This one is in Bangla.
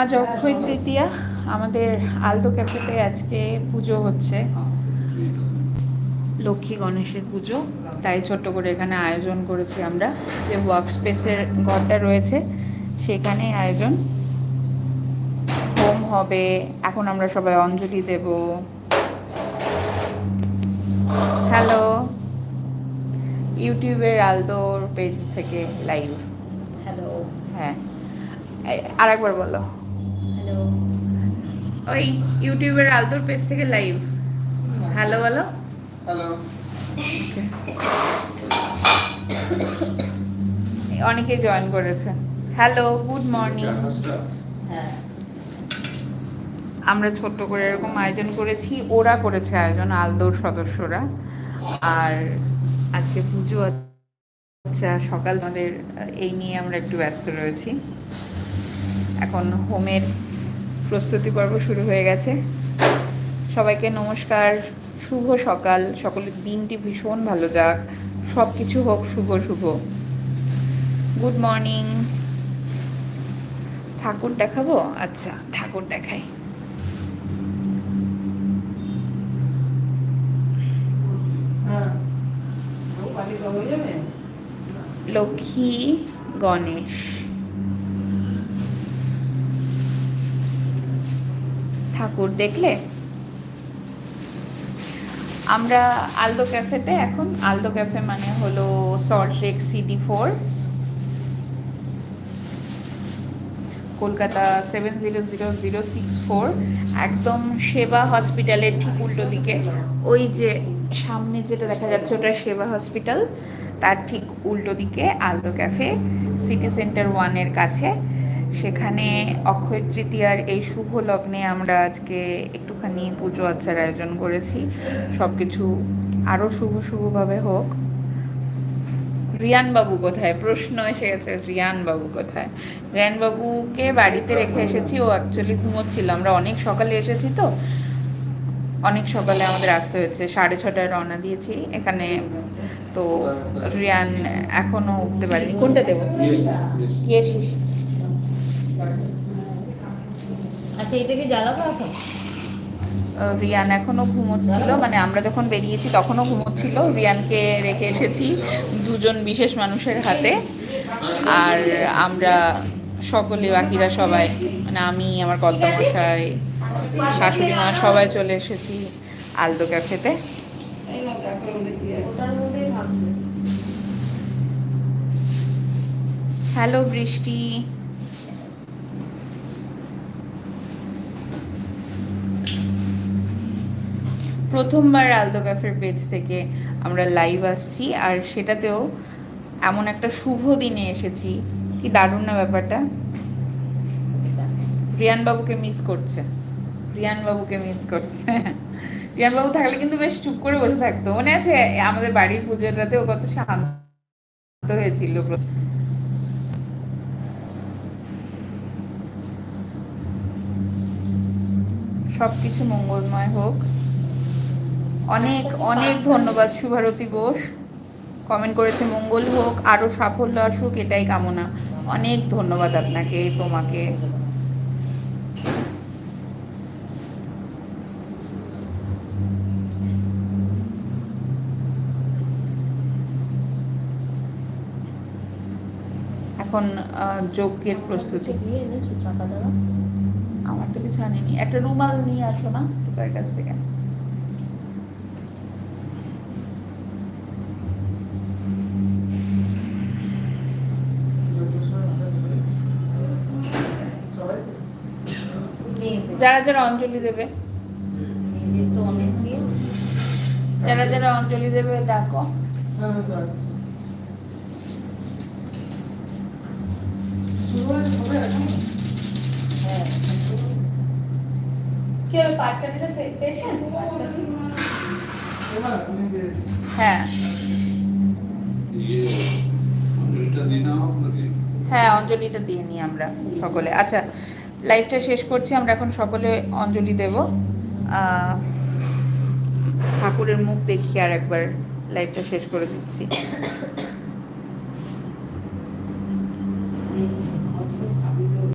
আজ অক্ষয় তৃতীয়া। আমাদের আলদো ক্যাফেতে আজকে পুজো হচ্ছে। লক্ষ্মী গণেশের পুজো। তাই ছোট্ট করে এখানে আয়োজন করেছি আমরা। যে ওয়ার্ক স্পেসের ঘরটা রয়েছে সেখানে আয়োজন। হোম হবে। এখন আমরা সবাই অঞ্জলি দেব। হ্যালো ইউটিউবের আলদোর পেজ থেকে লাইভ হ্যালো হ্যাঁ। আর একবার বলো। হ্যালো। ওই ইউটিউবের আলদোর পেজ থেকে লাইভ হ্যালো বলো। হ্যালো। অনেকে জয়েন করেছে। হ্যালো গুড মর্নিং হ্যাঁ। আমরা ছোট্ট করে এরকম আয়োজন করেছি ওরা করেছে আয়োজন আলদোর সদস্যরা। আর আজকে পুজো আচ্ছা সকাল আমাদের এই নিয়ে আমরা একটু ব্যস্ত রয়েছি। এখন হোমের প্রস্তুতি পর্ব শুরু হয়ে গেছে। সবাইকে নমস্কার শুভ সকাল সকলের দিনটি ভীষণ ভালো যাক সব কিছু হোক শুভ শুভ। গুড মর্নিং ঠাকুর দেখাবো? আচ্ছা ঠাকুর দেখাই। লক্ষ্মী গণেশ। ঠাকুর দেখলে? আমরা আলদো ক্যাফেতে এখন, আলদো ক্যাফে মানে হলো Salt Lake CD four Kolkata seven zero zero zero six four একদম সেবা হসপিটালের ঠিক উল্টো দিকে। ওই যে সামনে যেটা দেখা যাচ্ছে ওটা সেবা হসপিটাল, তার ঠিক উল্টো দিকে আলদো ক্যাফে সিটি সেন্টার ওয়ানের কাছে। সেখানে অক্ষয় তৃতীয়ার এই শুভ লগ্নে আমরা আজকে একটুখানি পুজো আচ্ছার আয়োজন করেছি। সব কিছু আরও শুভ শুভভাবে হোক। রিয়ানবাবু কোথায়? প্রশ্ন এসে গেছে রিয়ানবাবু কোথায়? রিয়ান বাবুকে বাড়িতে রেখে এসেছি ও অ্যাকচুয়ালি ঘুমোচ্ছিল। আমরা অনেক সকালে এসেছি তো। অনেক সকালে আমাদের আসতে হয়েছে সাড়ে ছটায় রওনা দিয়েছি এখানে। তো রিয়ান এখনও উঠতে পারেনি। কোনটা দেবো? ইয়ে শিশি আচ্ছা এটা কি জ্বালাবো এখন? রিয়ান এখনও ঘুমোচ্ছিল মানে আমরা যখন বেরিয়েছি তখনও ঘুমোচ্ছিল। রিয়ানকে রেখে এসেছি দুজন বিশেষ মানুষের হাতে। আর আমরা সকলে, বাকিরা সবাই মানে আমি, আমার কর্তামশাই শাশুড়ি মা সবাই চলে এসেছি আলদো ক্যাফেতে। হ্যালো, বৃষ্টি। প্রথমবার আলদো ক্যাফের পেজ থেকে আমরা লাইভ আসছি, আর সেটাতেও এমন একটা শুভ দিনে এসেছি। কি দারুণ না ব্যাপারটা? রিয়ান বাবুকে মিস করছে। রিয়ান বাবুকে মিস করছে। রিয়ান বাবু থাকলে কিন্তু বেশ চুপ করে বসে থাকতো। মনে আছে, আমাদের বাড়ির পুজোটাতেও কত শান্ত হয়েছিল। সব কিছু মঙ্গলময় হোক। অনেক অনেক ধন্যবাদ সুভারতী বোস। কমেন্ট করেছে, মঙ্গল হোক আরও সাফল্য আসুক, এটাই কামনা। অনেক ধন্যবাদ আপনাকে, তোমাকে। এখন যজ্ঞের প্রস্তুতি। আমার তো কিছু আনিনি। একটা রুমাল নিয়ে আসো না টুকার কাছ থেকে যারা যারা অঞ্জলি দেবে। যারা যারা অঞ্জলি দেবে ডাকো। হ্যাঁ। হ্যাঁ হ্যাঁ অঞ্জলিটা দিয়ে নিই আমরা সকলে। আচ্ছা লাইফটা শেষ করছি, আমরা এখন সকলে অঞ্জলি দেব। ঠাকুরের মুখ দেখি আর একবার লাইফটা শেষ করে দিচ্ছি।